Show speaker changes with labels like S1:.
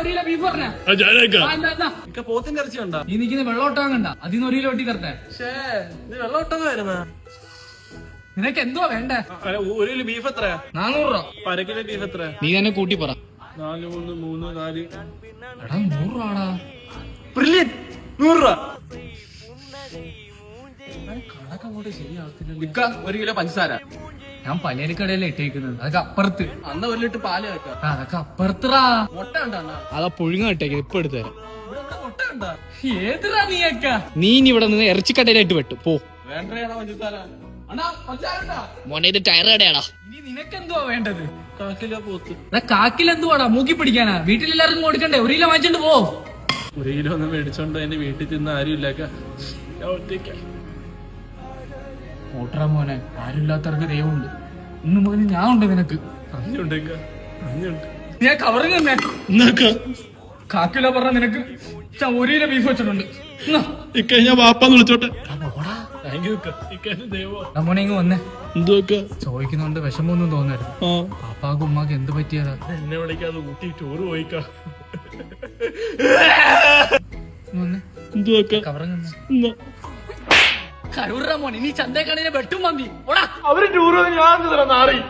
S1: ഒരു kilo beef പറഞ്ഞ
S2: പോത്തിന്റെ ഇറച്ചി ഉണ്ടോ?
S1: ഈ നിൽക്കുന്ന വെള്ളോട്ടാൻ കണ്ട. അതിന്ന് ഒരു കിലോ ഒട്ടി തരട്ടെ.
S2: വെള്ളമൊട്ടമായിരുന്ന
S1: നിനക്ക് എന്തുവാ വേണ്ടേ?
S2: ഒരു കിലോ ബീഫ് എത്രയാ?
S1: നാനൂറ് രൂപ.
S2: അര കിലോ ബീഫ് എത്രയാ?
S1: നീ തന്നെ കൂട്ടി പറ.
S2: നാല് മൂന്ന് മൂന്ന് നാല്.
S1: എടാ നൂറ് രൂപടാ.
S2: ബ്രില്യൻ നൂറ് രൂപ. ഒരു കിലോ പഞ്ചസാര.
S1: ഞാൻ പലചരക്കടയല്ലേ ഇട്ടേക്കുന്നത്. അതൊക്കെ അപ്പുറത്ത്.
S2: അന്ന ഒരു ലിറ്റർ പാൽ വെക്കാം
S1: അതൊക്കെ അപ്പുറത്തറാ.
S2: മുട്ട ഉണ്ടോ അണ്ണാ?
S3: അതാ പുഴുങ്ങ ഇട്ടേക്ക് ഇപ്പൊ എടുത്തു തരാം.
S2: ഇവിടെ ഇവിടെ മുട്ട ഉണ്ടോ?
S1: ഏതിരാ നീയൊക്കെ?
S3: നീ ഇനി ഇവിടെ നിന്ന് ഇറച്ചിക്കടയിലായിട്ട് വെട്ടു. പോ.
S2: വേണ്ടയാണോ പഞ്ചസാര അണ്ണാ
S3: മോനെ ഇത് ടയർ കടയാടാ.
S1: ഇനി നിനക്ക് എന്തുവാ വേണ്ടത്?
S2: കാക്കില പോത്ത്.
S1: എടാ മൂക്കി പിടിക്കാനാ. വീട്ടിലെല്ലാവർക്കും കൊടുക്കണ്ടേ? ഒരു കിലോ വാങ്ങിച്ചോണ്ട് പോ.
S2: ഒരു കിലോ ഒന്നും മേടിച്ചോണ്ട് എന്റെ വീട്ടിൽ തിന്ന ആരും ഇല്ലാക്ക ഞാൻ ഒറ്റയ്ക്ക.
S1: ഓട്ടറ മോനെ ആരുമില്ലാത്തവർക്ക് ദൈവമുണ്ട്. ഇന്ന് മുതൽ ഞാൻ ഉണ്ട് നിനക്ക് ഞാൻ കവറിങ് തന്നെ. കാക്കില പറഞ്ഞ നിനക്ക്. ഞാൻ ഒരു കിലോ ബീഫ് വെച്ചിട്ടുണ്ട് ഇക്കഴിഞ്ഞ
S3: ഇക്ക വാപ്പാന്ന് വിളിച്ചോട്ടെ.
S1: എടാ പോടാ.
S2: താങ്ക് യു ഇക്ക ഇക്ക എന്റെ ദൈവം.
S1: എടാ മോനെ ഇങ്ങ് വന്നേ. ചോദിക്കുന്നോണ്ട് വിഷമൊന്നും തോന്നരുത്. പാപ്പാക്കും ഉമ്മാക്ക് എന്ത് പറ്റിയതാ?
S2: എന്നെ വിളിക്കാതെ ഊട്ടി ചോറ് പോയിക്കാ
S1: ഇങ്ങ് കരൂറ മോനെ നീ വെട്ടും ഓടാ.
S2: അവർ ടൂറ് ഞാൻ നാറി?